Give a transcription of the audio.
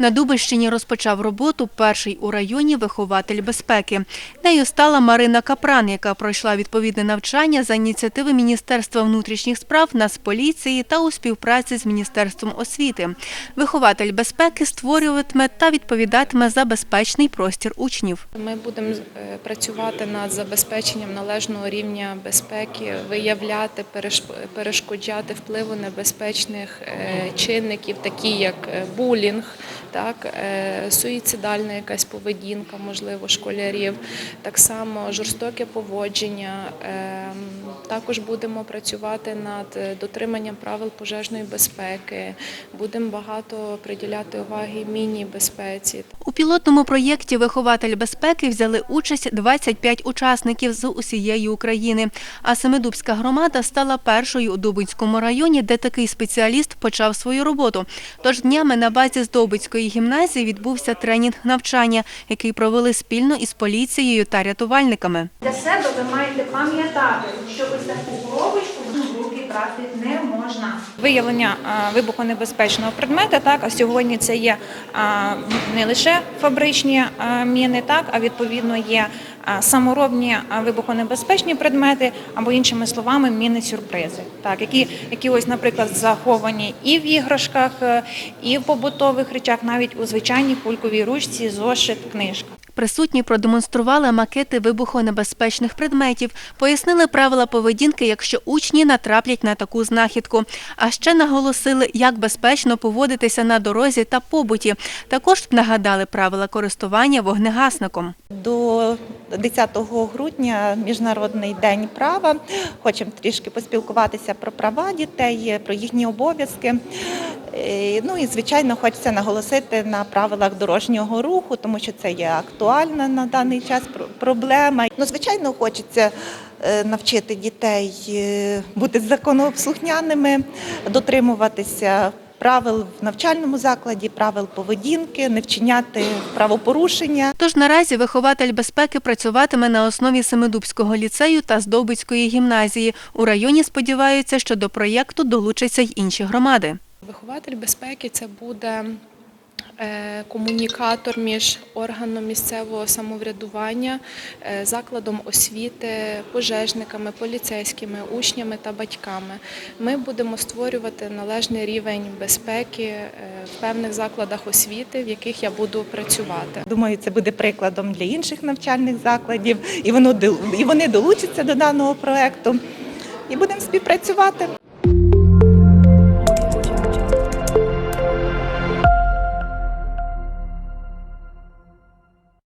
На Дубищині розпочав роботу перший у районі вихователь безпеки. Нею стала Марина Капран, яка пройшла відповідне навчання за ініціативи Міністерства внутрішніх справ, Нацполіції та у співпраці з Міністерством освіти. Вихователь безпеки створюватиме та відповідатиме за безпечний простір учнів. Ми будемо е, працювати над забезпеченням належного рівня безпеки, виявляти, переш- перешкоджати впливу небезпечних е, чинників, такі як е, булінг, так, е, суїцидальна якась поведінка, можливо, школярів, так само жорстоке поводження. Е, Також будемо працювати над дотриманням правил пожежної безпеки, будемо багато приділяти уваги міні-безпеці. У пілотному проєкті Вихователь безпеки взяли участь 25 учасників з усієї України. А Семидубська громада стала першою у Дубинському районі, де такий спеціаліст почав свою роботу. Тож днями на базі Здобицької гімназії відбувся тренінг навчання, який провели спільно із поліцією та рятувальниками. Для себе ви маєте пам'ятати, що ось таку коробочку брати не можна. Виявлення вибухонебезпечного предмета, так а сьогодні це є не лише фабричні міни, так а відповідно є саморобні вибухонебезпечні предмети, або іншими словами, міни сюрпризи, так які, які ось, наприклад, заховані і в іграшках, е, і в побутових речах, навіть у звичайній кульковій ручці, зошит, книжка. Присутні продемонстрували макети вибухонебезпечних предметів, пояснили правила поведінки, якщо учні натраплять на таку знахідку. А ще наголосили, як безпечно поводитися на дорозі та побуті. Також нагадали правила користування вогнегасником. До 10 грудня Міжнародний день права. Хочемо трішки поспілкуватися про права дітей, про їхні обов'язки. Е, Ну і звичайно, хочеться наголосити на правилах дорожнього руху, тому що це є актуальна на даний час пр- проблема. Ну, звичайно, хочеться е, навчити дітей е, бути законослухняними, дотримуватися. Правил в навчальному закладі, правил поведінки, не вчиняти правопорушення. Тож наразі вихователь безпеки працюватиме на основі Семидубського ліцею та Здобицької гімназії. У районі сподіваються, що до проєкту долучаться й інші громади. Вихователь безпеки це буде комунікатор між органом місцевого самоврядування, е, закладом освіти, пожежниками, поліцейськими, учнями та батьками. Ми будемо створювати належний рівень безпеки е, в певних закладах освіти, в яких я буду працювати. Думаю, це буде прикладом для інших навчальних закладів, і воно і вони долучаться до даного проекту. І будемо співпрацювати.